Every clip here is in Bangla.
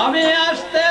আমি আসতে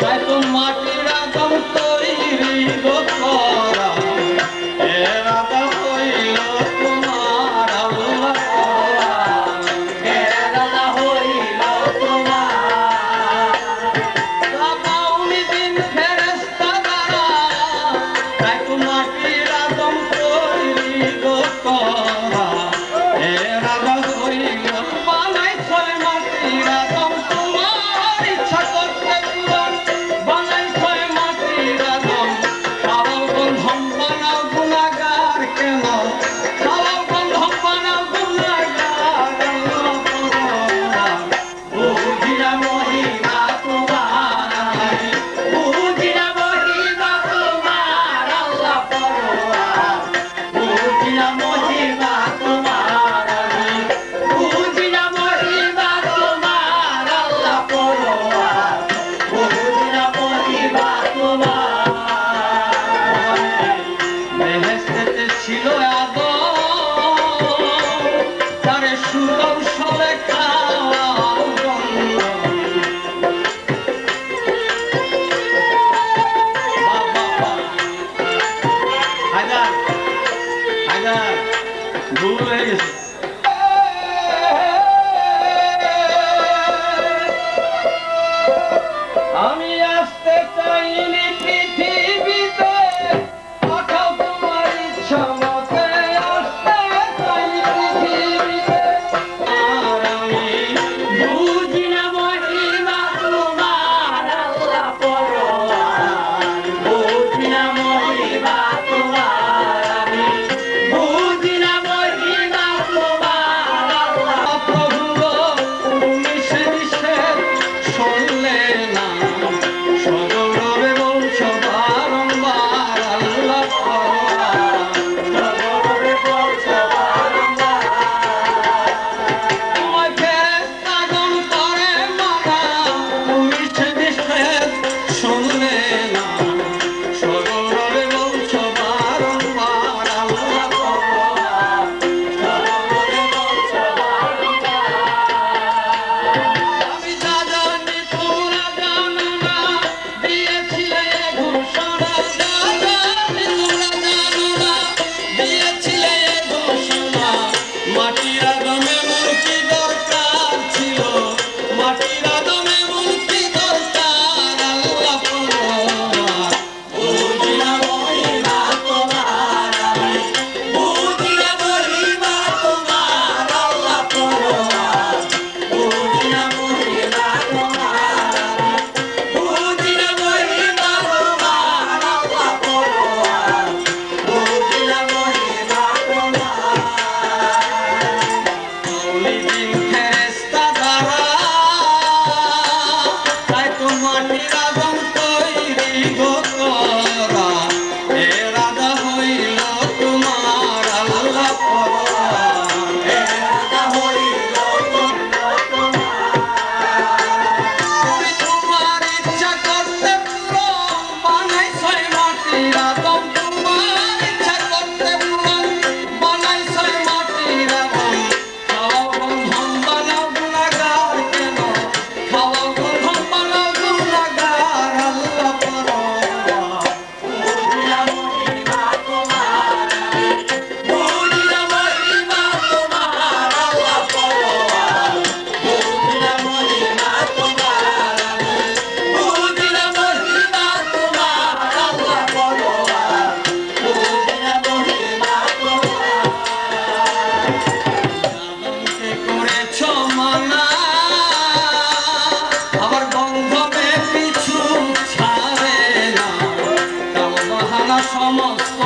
Vai pro mato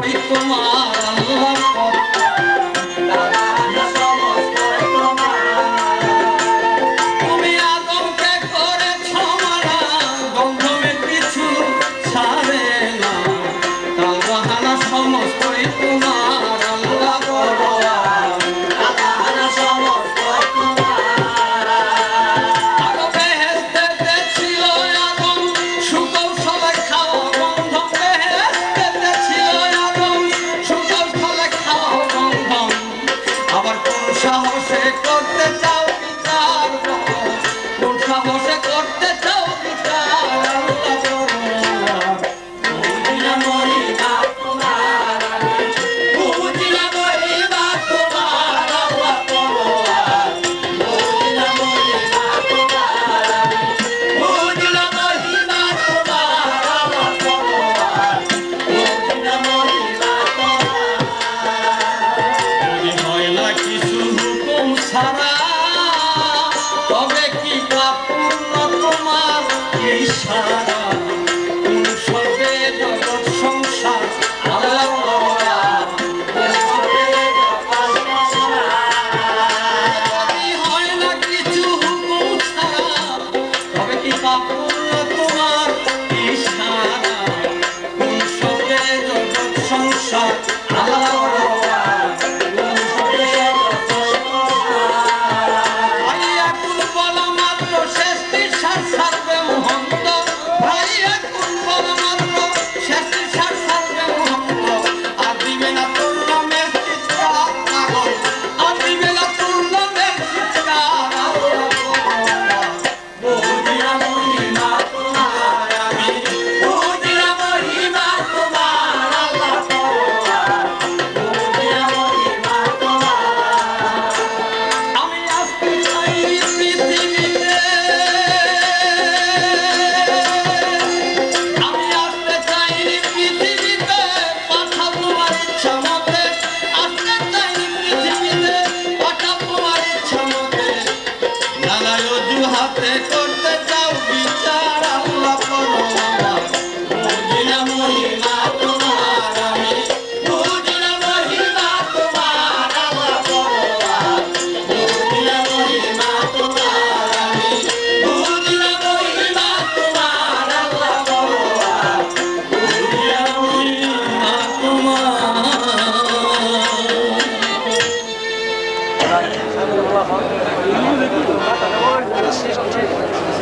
Ai, tomara. সাহসে করতে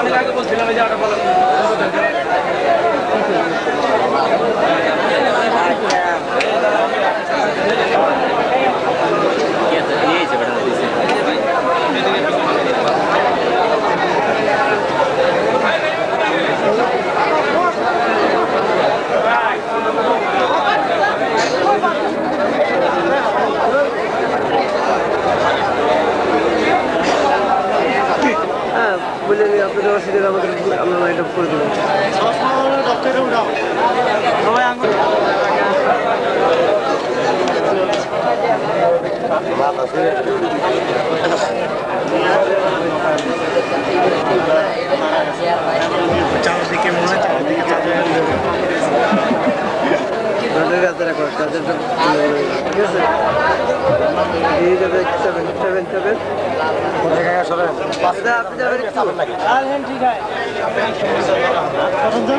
অনেক আগে বলছিলাম এই জায়গাটা বলা Thank you. চারদিকে মনে চারদিকে তাদের কাছে রাখো তাদের ঠিক আছে যাবে ঠিক আছে